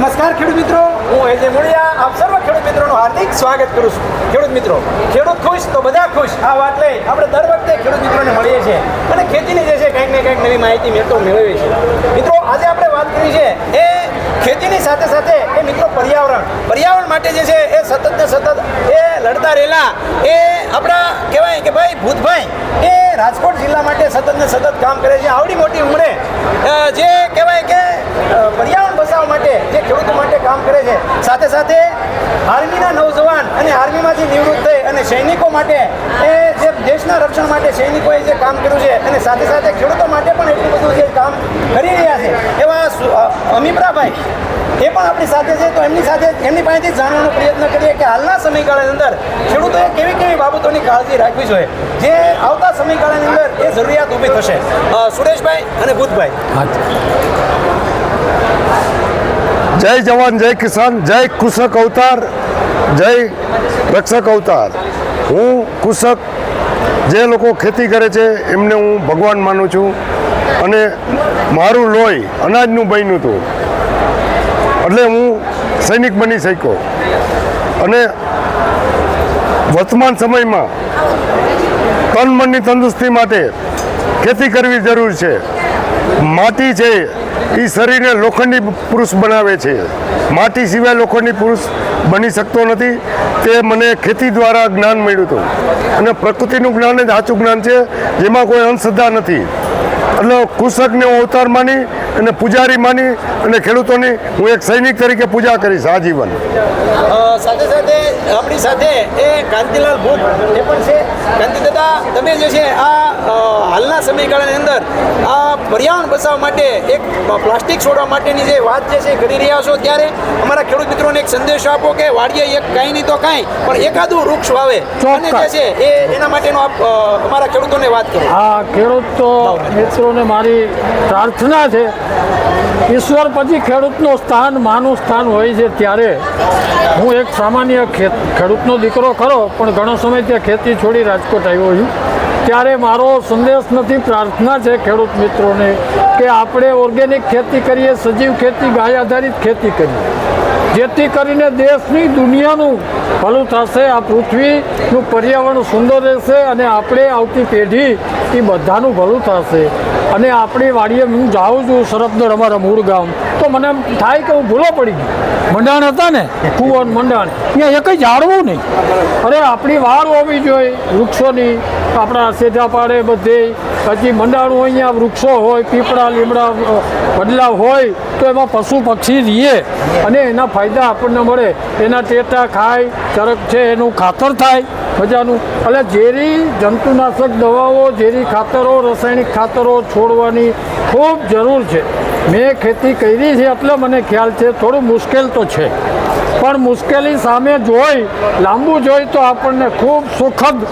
નમસ્કાર ખેડૂત મિત્રો. હું એજે મુળિયા. આપ સર્વ ખેડૂત મિત્રોનું હાર્દિક સ્વાગત કરું છું. ખેડૂત મિત્રો, ખેડૂત ખુશ તો બધા ખુશ. આ વાત લઈ આપણે દર વખતે ખેડૂત મિત્રોને મળીએ છીએ અને ખેતીની જે છે કંઈક ને કંઈક નવી માહિતી મિત્રો મેળવીએ છીએ. મિત્રો, આજે આપણે વાત કરી છે એ ખેતીની સાથે સાથે એ મિત્રો પર્યાવરણ. પર્યાવરણ માટે જે છે એ સતત ને સતત એ લડતા રહેલા એ આપણા કહેવાય કે ભાઈ ભૂતભાઈ, એ રાજકોટ જિલ્લા માટે સતત ને સતત કામ કરે છે. આવડી મોટી ઉંમરે જે કહેવાય કે પર્યાવરણ બચાવવા માટે જે ખેડૂતો માટે કામ કરે છે. સાથે સાથે આર્મીના નવજવાન અને આર્મીમાંથી નિવૃત્ત થઈ અને સૈનિકો માટે એ જે દેશના રક્ષણ માટે સૈનિકોએ જે કામ કર્યું છે અને સાથે સાથે ખેડૂતો માટે પણ એટલું બધું જે કામ કરી રહ્યા છે. એવા સુ- અ, અમીપરાભાઈ એ પણ આપણી સાથે છે, તો એમની સાથે, એમની પાસેથી જાણવાનો પ્રયત્ન કરીએ કે હાલના સમયગાળાની અંદર ખેડૂતોએ કેવી કેવી બાબતોની કાળજી રાખવી જોઈએ, જે આવતા સમયગાળાની અંદર એ જરૂરિયાત ઊભી થશે. સુરેશભાઈ અને ભૂતભાઈ. જય જવાન, જય કિસાન, જય કૃષક અવતાર, જય રક્ષક અવતાર. હું કૃષક, જે લોકો ખેતી કરે છે, એમને હું ભગવાન માનું છું. અને મારું લોહી અનાજનું બન્યું હતું. એટલે હું સૈનિક બની શક્યો. અને વર્તમાન સમયમાં તન મનની તંદુરસ્તી માટે ખેતી કરવી જરૂર છે. માટી છે એ શરીરને લોખંડી પુરુષ બનાવે છે. માટી સિવાય લોખંડી પુરુષ બની શકતો નથી. તે મને ખેતી દ્વારા જ્ઞાન મળ્યું હતું. અને પ્રકૃતિનું જ્ઞાન જ સાચું જ્ઞાન છે, જેમાં કોઈ અંધશ્રદ્ધા નથી. એટલે કૃષકને હું અવતાર માની અને પૂજારી માની અને ખેડૂતોની હું એક સૈનિક તરીકે પૂજા કરીશ આજીવન સાથે સાથે આપણી સાથે એ કાંતિલાલ ભૂત, એ પણ છે. કાંતિ દાદા, તમે જે છે આ હાલના સમયગાળાની અંદર આ પર્યાવરણ બચાવવા માટે એક પ્લાસ્ટિક છોડવા માટેની જે વાત જે છે કરી રહ્યા છો ત્યારે અમારા ખેડૂત મિત્રોને એક સંદેશ આપો કે વાડીએ એક કાંઈ નહીં તો કાંઈ પણ એકાદું વૃક્ષ વાવે. અને જે છે એ એના માટેનો આપ અમારા ખેડૂતોને વાત કરો. હા ખેડૂત મિત્રોને મારી પ્રાર્થના છે. ઈશ્વર પછી ખેડૂતનું સ્થાન માનું સ્થાન હોય છે ત્યારે હું એક સામાન્ય ખેડૂતનો દીકરો ખરો પણ ઘણો સમય ત્યાં ખેતી છોડી રાજકોટ આવ્યો છું. ત્યારે મારો સંદેશ નથી, પ્રાર્થના છે ખેડૂત મિત્રોને કે આપણે ઓર્ગેનિક ખેતી કરીએ, સજીવ ખેતી, ગાય આધારિત ખેતી કરીએ. જેથી કરીને દેશની દુનિયાનું ભલું થશે, આ પૃથ્વીનું પર્યાવરણ સુંદર રહેશે અને આપણે આવતી પેઢી એ બધાનું ભલું થશે. અને આપણી વાડીએ હું જાઉં છું સરફદળ અમારા મૂળ ગામ. તો મને એમ થાય કે હું ભૂલો પડી ગઈ. મંડાણ હતા ને કુવન મંડાણ. એ કંઈ ઝાડવું નહીં. અરે, આપણી વાર હોવી જોઈએ વૃક્ષોની. આપણા સેઠા પાડે બધે. પછી મંડાણું અહીંયા વૃક્ષો હોય, પીપળા લીમડા બદલાવ હોય, તો એમાં પશુ પક્ષી રહીએ અને એના ફાયદા આપણને મળે, એના ટેટા ખાય, ચરક છે, એનું ખાતર થાય મજાનું. એટલે ઝેરી જંતુનાશક દવાઓ, ઝેરી ખાતરો, રાસાયણિક ખાતરો છોડવાની ખૂબ જરૂર છે. મેં ખેતી કરી છે એટલે મને ખ્યાલ છે, થોડું મુશ્કેલ તો છે. પણ મુશ્કેલી સામે જોઈ, લાંબુ જોઈ તો આપણને ખૂબ સુખદ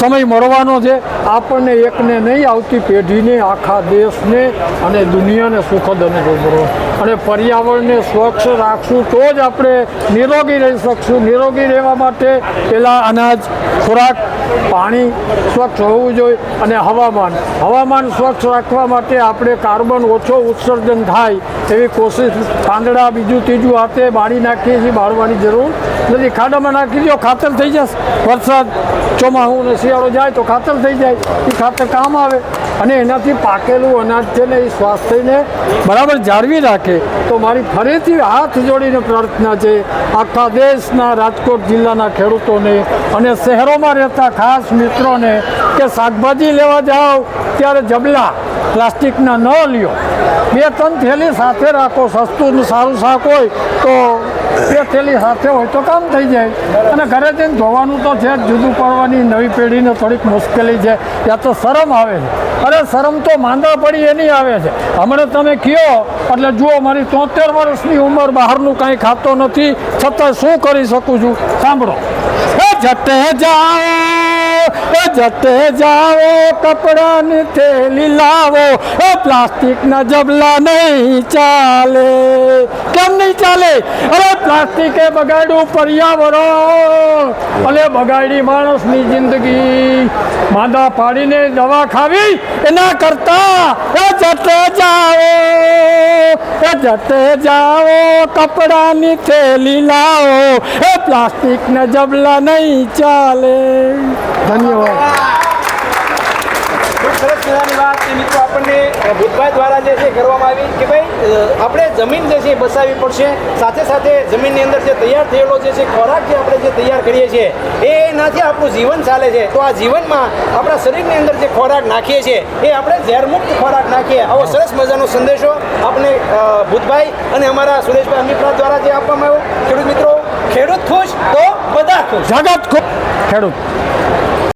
સમય મળવાનો છે. આપણને એકને નહીં આવતી પેઢીને, આખા દેશને અને દુનિયાને સુખદ અનુભવ મળવો અને પર્યાવરણને સ્વચ્છ રાખશું તો જ આપણે નિરોગી રહી શકશું. નિરોગી રહેવા માટે પહેલાં અનાજ, ખોરાક, પાણી સ્વચ્છ હોવું જોઈએ અને હવામાન. હવામાન સ્વચ્છ રાખવા માટે આપણે કાર્બન ઓછો ઉત્સર્જન થાય એવી કોશિશ પાંદડા, બીજું ત્રીજું હાથે બાળી નાખીએ છીએ, બાળવાની જરૂર નથી. ખાડામાં નાખી દો, ખાતર થઈ જશે. વરસાદ ચોમાસું અને શિયાળો જાય તો ખાતર થઈ જાય. એ ખાતર કામ આવે? અને એનાથી પાકેલું અનાજ છે ને એ સ્વાસ્થ્યને બરાબર જાળવી રાખે. તો મારી ફરીથી હાથ જોડીને પ્રાર્થના છે, આખા દેશના રાજકોટ જિલ્લાના ખેડૂતોને અને શહેરોમાં રહેતા ખાસ મિત્રોને કે શાકભાજી લેવા જાઓ, ત્યારે જબલા પ્લાસ્ટિકના ન લ્યો. બે ત્રણ થેલી સાથે રાખો, સસ્તું સારું શાક હોય તો બે થેલી સાથે હોય તો કામ થઈ જાય. અને ઘરે જઈને ધોવાનું તો છે જુદું પડવાની, નવી પેઢીને થોડીક મુશ્કેલી છે. ત્યાં તો શરમ આવે છે. અરે શરમ તો માંદા પડી એની આવે છે. હમણાં તમે કહો એટલે જુઓ મારી તોતેર વર્ષની ઉંમર, બહારનું કાંઈ ખાતો નથી, છતાં શું કરી શકું છું? સાંભળો. જટે જાઓ! જતે જાઓ કપડાની થેલી લાવો પ્લાસ્ટિકના જબલા નહીં ચાલે. કેમ નહીં ચાલે? અરે પ્લાસ્ટિકે બગાડ્યું પર્યાવરણ. અને બગાડી માણસની જિંદગી. માંદા પાડીને દવા ખાવી એના કરતા જતે જાઓ. એ જતે જાઓ કપડાની થેલી લાવો એ પ્લાસ્ટિકના જબલા નહીં ચાલે. ધન્યવાદ. સરસ મજાની વાત કે મિત્રો આપણને. ભૂતભાઈ દ્વારા જે છે કરવામાં આવી કે ભાઈ આપણે જમીન જે છે એ બસાવવી પડશે. સાથે સાથે જમીનની અંદર જે તૈયાર થયેલો જે છે ખોરાક જે આપણે જે તૈયાર કરીએ છીએ, એ એનાથી આપણું જીવન ચાલે છે. તો આ જીવનમાં આપણા શરીરની અંદર જે ખોરાક નાખીએ છીએ, એ આપણે ઝેરમુક્ત ખોરાક નાખીએ. આવો સરસ મજાનો સંદેશો આપણે ભૂતભાઈ અને અમારા સુરેશભાઈ અમિતભાઈ દ્વારા જે આપવામાં આવ્યો. ખેડૂત મિત્રો, ખેડૂત ખુશ તો બધા ખુશ. જગત ખુશ ખેડૂત.